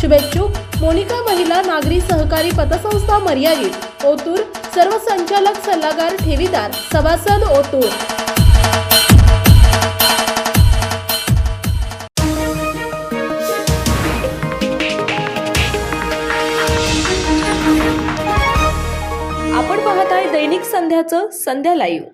शुभेच्छुक. मोनिका महिला नागरी सहकारी पतसंस्था मर्यादित. ओतूर. सर्व संचालक सल्लागार ठेवीदार. सभासद ओतूर. आपण पाहत आहे दैनिक संध्याचं संध्या लाईव्ह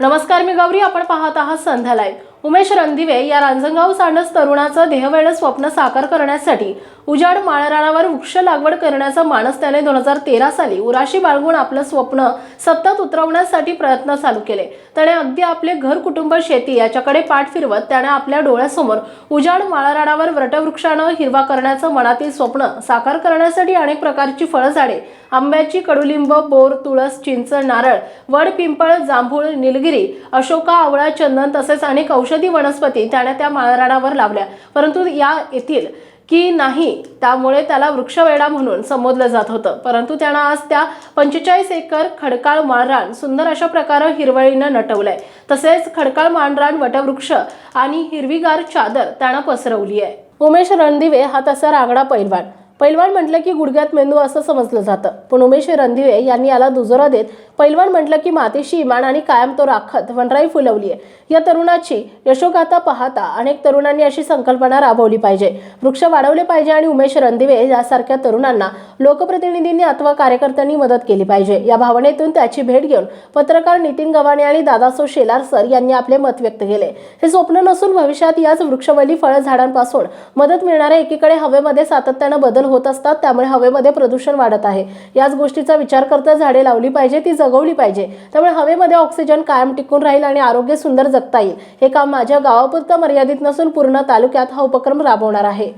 नमस्कार मी गौरी. आपण पाहत आहात संध्या लाईव्ह उमेश रणदिवे या रांजणगाव सांडस तरुणाचं देहवेळ स्वप्न साकार करण्यासाठी उजाड माळरानावर वृक्ष लागवड करण्याचा मानस त्याने दोन हजार तेरा साली उराशी बाळगून आपलं स्वप्न सत्तात उतरवण्यासाठी प्रयत्न चालू केले. त्याने अगदी आपले घर कुटुंब शेती याच्याकडे पाठ फिरवत त्याने आपल्या डोळ्यासमोर उजाड माळरानावर वटवृक्षानं हिरवा करण्याचं मनातील स्वप्न साकार करण्यासाठी अनेक प्रकारची फळझाडे आंब्याची कडुलिंब बोर तुळस चिंच नारळ वडपिंपळ जांभूळ निलगिरी अशोका आवळा चंदन तसेच अनेक औषधी वनस्पती त्याने त्या माळरानावर लावल्या. परंतु या येथील की नाही त्यामुळे त्याला वृक्षवेडा म्हणून संबोधलं जात होतं. परंतु त्यानं आज त्या पंचेचाळीस एकर खडकाळ माळरान सुंदर अशा प्रकारे हिरवळीनं नटवलंय. तसेच खडकाळ माळरान वटवृक्ष आणि हिरवीगार चादर त्यानं पसरवली आहे उमेश रणदिवे हा तसा रांगडा पैलवान. पैलवान म्हटलं की गुडघ्यात मेंदू असं समजलं जातं. पण उमेश रणदिवे यांनी याला दुजोरा देत पैलवान म्हटलं की मातेशी इमान आणि कायम तो राखत वनराई फुलवली आहे या तरुणाची यशोगाथा पाहता अनेक तरुणांनी अशी संकल्पना राबवली पाहिजे. वृक्ष वाढवले पाहिजे आणि उमेश रणदिवे यासारख्या तरुणांना लोकप्रतिनिधींनी अथवा कार्यकर्त्यांनी मदत केली पाहिजे. या भावनेतून त्याची भेट घेऊन पत्रकार नितीन गव्हाणे आणि दादासो शेलार सर यांनी आपले मत व्यक्त केले. हे स्वप्न नसून भविष्यात याच वृक्षवली फळ झाडांपासून मदत मिळणाऱ्या एकीकडे हवेमध्ये सातत्यानं बदल होत असतात त्यामुळे हवेमध्ये प्रदूषण वाढत आहे. याच गोष्टीचा विचार करता झाडे लावली पाहिजे ती जगवली पाहिजे. त्यामुळे हवेमध्ये ऑक्सिजन कायम टिकून राहील आणि आरोग्य सुंदर जगता येईल. हे काम माझ्या गावापुरतं मर्यादित नसून पूर्ण तालुक्यात हा उपक्रम राबवणार आहे.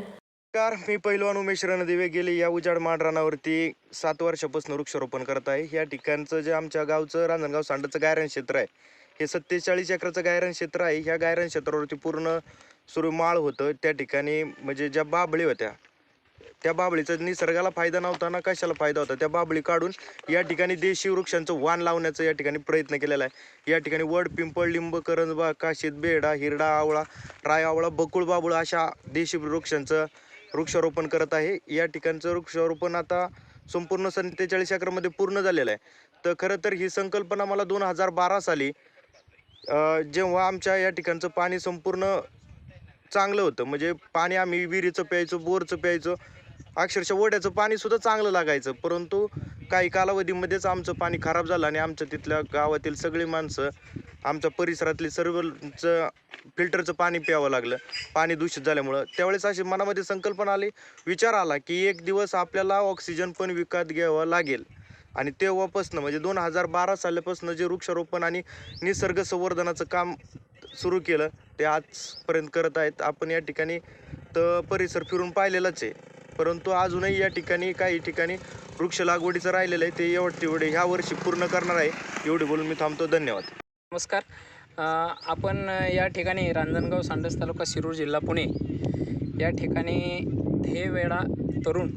नमस्कार मी पैलवान उमेश रणदिवे गेले. या उजाड माडरानावरती सात वर्षापासून वृक्षारोपण करत आहे. या ठिकाणचं जे आमच्या गावचं रांजणगाव सांडाचं गायरान क्षेत्र आहे हे सत्तेचाळीस एकराचं गायरान क्षेत्र आहे. ह्या गायरान क्षेत्रावरती पूर्ण सुरू माळ होतं. त्या ठिकाणी म्हणजे ज्या बाबळी होत्या त्या बाबळीचा निसर्गाला फायदा नव्हता ना कशाला फायदा होता? त्या बाबळी काढून या ठिकाणी देशी वृक्षांचं वाण लावण्याचा या ठिकाणी प्रयत्न केलेला आहे. या ठिकाणी वड पिंपळ लिंब करंजबा काशीत बेडा हिरडा आवळा राय आवळा बकुळ बाबुळ अशा देशी वृक्षांचं वृक्षारोपण करत आहे. या ठिकाणचं वृक्षारोपण आता संपूर्ण सत्तेचाळीस एकरमध्ये पूर्ण झालेलं आहे. तर खरं तर ही संकल्पना मला दोन हजार बारा साली जेव्हा आमच्या या ठिकाणचं पाणी संपूर्ण चांगलं होतं. म्हणजे पाणी आम्ही विहिरीचं प्यायचो बोरचं प्यायचो अक्षरशः ओढ्याचं पाणी सुद्धा चांगलं लागायचं. परंतु काही कालावधीमध्येच आमचं पाणी खराब झालं आणि आमच्या तिथल्या गावातील सगळी माणसं आमच्या परिसरातली सर्वचं फिल्टरचं पाणी प्यावं लागलं. पाणी दूषित झाल्यामुळं. त्यावेळेस अशी मनामध्ये संकल्पना आली. विचार आला की एक दिवस आपल्याला ऑक्सिजन पण विकत घ्यावं लागेल. आणि तेव्हापासनं म्हणजे दोन हजार बारा सालापासून जे वृक्षारोपण आणि निसर्ग संवर्धनाचं काम सुरू केलं ते आजपर्यंत करत आहेत. आपण या ठिकाणी तर परिसर फिरून पाहिलेलाच आहे. परंतु अजूनही या ठिकाणी काही ठिकाणी वृक्ष लागवडीचं राहिलेलं आहे ते एवढं तेवढे ह्या वर्षी पूर्ण करणार आहे. एवढे बोलून मी थांबतो. धन्यवाद. नमस्कार. आपण या ठिकाणी रांजणगाव सांडस तालुका शिरूर जिल्हा पुणे या ठिकाणी ध्येयवेळा तरुण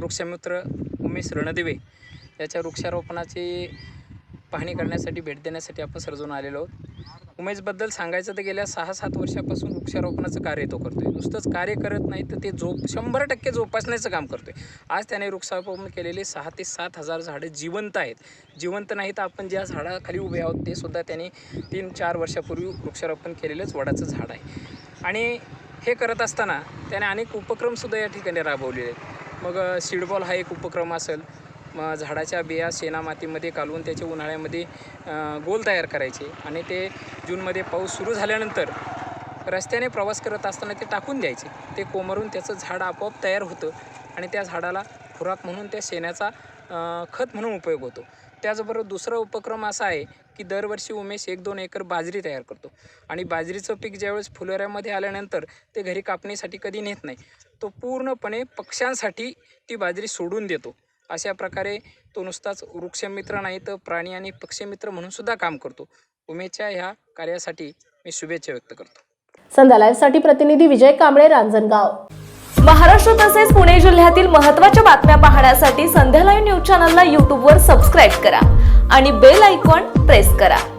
वृक्षमित्र उमेश रणदिवे याच्या वृक्षारोपणाची पाहणी करण्यासाठी भेट देण्यासाठी आपण सर्जून आलेलो आहोत. उमेशबद्दल सांगायचं तर गेल्या सहा सात वर्षापासून वृक्षारोपणाचं कार्य तो करतो आहे नुसतंच कार्य करत नाही तर ते जोप शंभर टक्के जोपासण्याचं काम करतो आहे आज त्याने वृक्षारोपण केलेले सहा ते सात हजार झाडं जिवंत आहेत. जिवंत नाही तर आपण ज्या झाडाखाली उभे आहोत ते सुद्धा त्याने तीन चार वर्षापूर्वी वृक्षारोपण केलेलंच वडाचं झाड आहे. आणि हे करत असताना त्याने अनेक उपक्रमसुद्धा या ठिकाणी राबवलेले आहेत. मग सीडबॉल हा एक उपक्रम असेल. मग झाडाच्या बिया शेणा मातीमध्ये कालवून त्याचे उन्हाळ्यामध्ये गोल तयार करायचे. आणि ते जूनमध्ये पाऊस सुरू झाल्यानंतर रस्त्याने प्रवास करत असताना ते टाकून द्यायचे. ते कोमरून त्याचं झाड आपोआप तयार होतं आणि त्या झाडाला खुराक म्हणून त्या शेणाचा खत म्हणून उपयोग होतो. त्याचबरोबर दुसरा उपक्रम असा आहे की दरवर्षी उमेश एक दोन एकर बाजरी तयार करतो. आणि बाजरीचं पीक ज्यावेळेस फुलोऱ्यामध्ये आल्यानंतर ते घरी कापणीसाठी कधी नेत नाही. तो पूर्णपणे पक्ष्यांसाठी ती बाजरी सोडून देतो. अशा प्रकारे तो नुसताच वृक्षमित्र नाही तर प्राणी आणि पक्षीमित्र म्हणून सुद्धा काम करतो. उमेच्या ह्या कार्यासाठी मी शुभेच्छा व्यक्त करतो. संध्या लाईव्हसाठी प्रतिनिधी विजय कांबळे रांजणगाव. महाराष्ट्र तसेच पुणे जिल्ह्यातील महत्त्वाच्या बातम्या पाहण्यासाठी संध्या लाईव्ह न्यूज चॅनलला यूट्यूबवर सबस्क्राईब करा आणि बेल आयकॉन प्रेस करा.